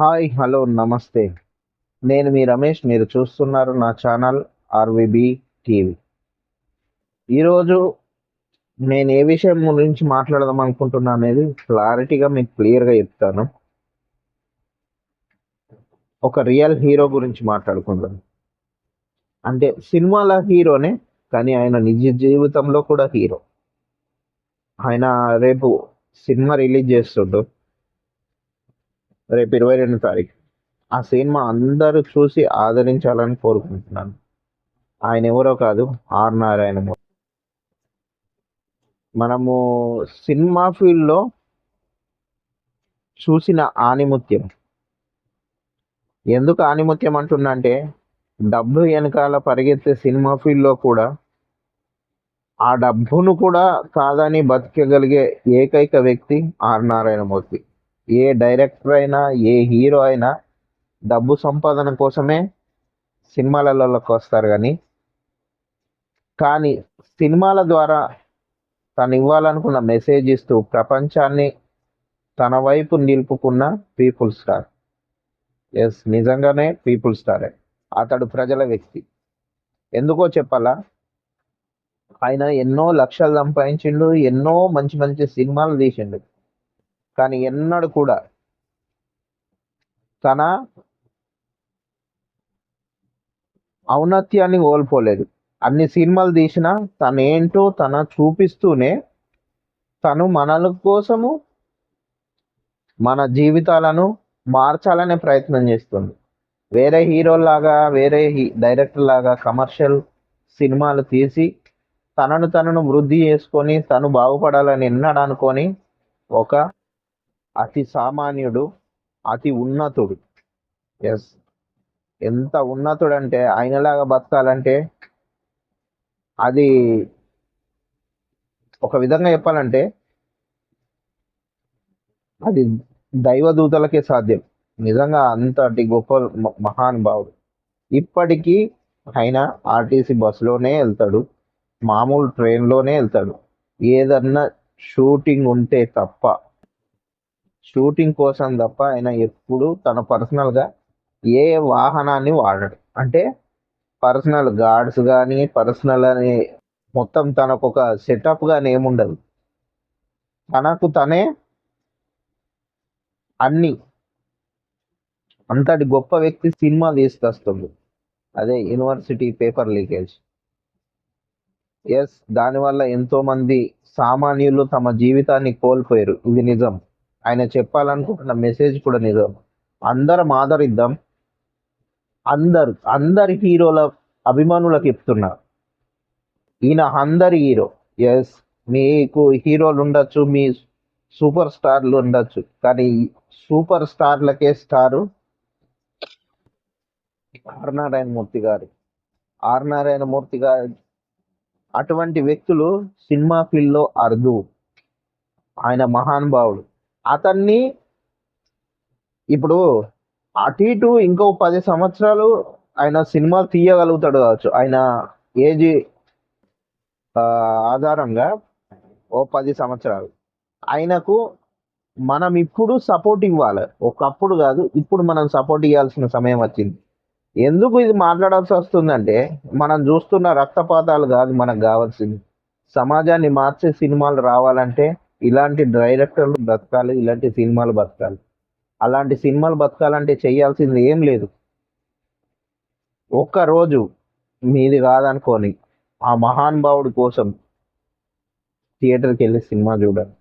Hi hello నమస్తే. నేను మీ రమేష్ మీరు చూస్తున్నారు నా ఛానల్ ఆర్విబి టీవీ. ఈరోజు నేను ఏ విషయం గురించి మాట్లాడదాం అనుకుంటున్నా అనేది క్లారిటీగా మీకు క్లియర్గా చెప్తాను. ఒక రియల్ హీరో గురించి మాట్లాడుకుందాం. అంటే సినిమాల హీరోనే కానీ ఆయన నిజ జీవితంలో కూడా హీరో. ఆయన రేపు సినిమా రిలీజ్ చేస్తుండు. రేపు ఇరవై రెండు తారీఖు. ఆ సినిమా అందరూ చూసి ఆదరించాలని కోరుకుంటున్నాను. ఆయన ఎవరో కాదు ఆర్ నారాయణ మూర్తి. మనము సినిమా ఫీల్డ్లో చూసిన ఆనిముత్యం. ఎందుకు ఆనిముత్యం అంటున్నంటే డబ్బు వెనకాల పరిగెత్తే సినిమా ఫీల్డ్లో కూడా ఆ డబ్బును కూడా కాదని బతికగలిగే ఏకైక వ్యక్తి ఆర్ నారాయణమూర్తి. ఏ డైరెక్టర్ అయినా ఏ హీరో అయినా డబ్బు సంపాదన కోసమే సినిమాలలోకి వస్తారు కానీ కానీ సినిమాల ద్వారా తను ఇవ్వాలనుకున్న మెసేజ్ ఇస్తూ ప్రపంచాన్ని తన వైపు నిలుపుకున్న పీపుల్ స్టార్. ఎస్ నిజంగానే పీపుల్ స్టారే అతడు ప్రజల వ్యక్తి. ఎందుకో చెప్పాలా? ఆయన ఎన్నో లక్షలు సంపాదించిండు ఎన్నో మంచి మంచి సినిమాలు తీసిండు. కానీ ఎన్నడూ కూడా తన ఔన్నత్యాన్ని కోల్పోలేదు. అన్ని సినిమాలు తీసినా తనేంటో తన చూపిస్తూనే తను మనల కోసము మన జీవితాలను మార్చాలనే ప్రయత్నం చేస్తుంది. వేరే హీరోలాగా వేరే డైరెక్టర్ లాగా కమర్షియల్ సినిమాలు తీసి తనను తనను వృద్ధి చేసుకొని తను బాగుపడాలని ఎన్నడనుకొని ఒక అతి సామాన్యుడు అతి ఉన్నతుడు. ఎస్ ఎంత ఉన్నతుడు అంటే ఆయనలాగా బతకాలంటే అది ఒక విధంగా చెప్పాలంటే అది దైవదూతలకే సాధ్యం. నిజంగా అంతటి గొప్ప మహానుభావుడు. ఇప్పటికీ ఆయన ఆర్టీసీ బస్సులోనే వెళ్తాడు. మామూలు ట్రైన్లోనే వెళ్తాడు. ఏదన్నా షూటింగ్ ఉంటే తప్ప షూటింగ్ కోసం తప్ప ఆయన ఎప్పుడు తన పర్సనల్గా ఏ వాహనాన్ని వాడడు. అంటే పర్సనల్ గార్డ్స్ కానీ పర్సనల్ అని మొత్తం తనకు ఒక సెటప్ కానీ ఏముండదు. తనకు తనే అన్ని అంతటి గొప్ప వ్యక్తి సినిమా తీసుకొస్తుంది అదే యూనివర్సిటీ పేపర్ లీకేజ్. ఎస్ దానివల్ల ఎంతో మంది సామాన్యులు తమ జీవితాన్ని కోల్పోయారు. ఇది నిజం. ఆయన చెప్పాలనుకుంటున్న మెసేజ్ కూడా నిజం అందరం ఆదరిద్దాం. అందరు అందరి హీరోల అభిమానులకు చెప్తున్నా. ఈయన అందరి హీరో. ఎస్ మీకు హీరోలు ఉండొచ్చు మీ సూపర్ స్టార్లు ఉండొచ్చు. కానీ సూపర్ స్టార్లకే స్టారు ఆర్ నారాయణమూర్తి గారు. ఆర్ నారాయణమూర్తి గారు అటువంటి వ్యక్తులు సినిమా ఫీల్డ్లో అర్దు. ఆయన మహానుభావుడు. అతన్ని ఇప్పుడు అటు ఇటు ఇంకో పది సంవత్సరాలు ఆయన సినిమా తీయగలుగుతాడు కావచ్చు. ఆయన ఏజ్ ఆధారంగా ఓ పది సంవత్సరాలు. ఆయనకు మనం ఇప్పుడు సపోర్ట్ ఇవ్వాలి. ఒకప్పుడు కాదు ఇప్పుడు మనం సపోర్ట్ ఇవ్వాల్సిన సమయం వచ్చింది. ఎందుకు ఇది మాట్లాడాల్సి వస్తుందంటే మనం చూస్తున్న రక్తపాతాలు కాదు మనకు కావాల్సింది. సమాజాన్ని మార్చే సినిమాలు రావాలంటే ఇలాంటి డైరెక్టర్లు బతకాలి ఇలాంటి సినిమాలు బతకాలి. అలాంటి సినిమాలు బతకాలంటే చేయాల్సింది ఏం లేదు. ఒక్క రోజు మీది కాదనుకొని ఆ మహానుభావుడి కోసం థియేటర్కి వెళ్ళి సినిమా చూడాలి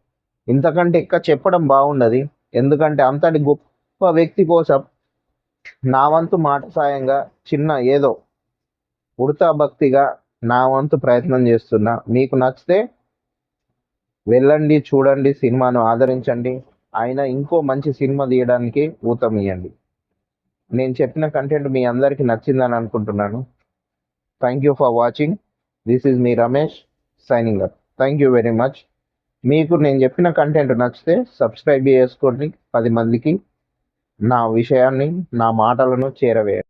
ఇంతకంటే ఎక్కువ చెప్పడం బాగుండదు. ఎందుకంటే అంతటి గొప్ప వ్యక్తి కోసం నా వంతు మాట సాయంగా చిన్న ఏదో ఉడతా భక్తిగా నా వంతు ప్రయత్నం చేస్తున్నా. మీకు నచ్చితే వెళ్ళండి చూడండి సినిమాను ఆదరించండి. ఆయన ఇంకో మంచి సినిమా తీయడానికి ఊతం ఇవ్వండి నేను చెప్పిన కంటెంట్ మీ అందరికీ నచ్చిందని అనుకుంటున్నాను. Thank you for watching this is me Ramesh signing up thank you very much మీకు నేను చెప్పిన కంటెంట్ నచ్చితే సబ్స్క్రైబ్ చేసుకోండి. పది మందికి నా విషయాన్ని నా మాటలను చేరవేయండి.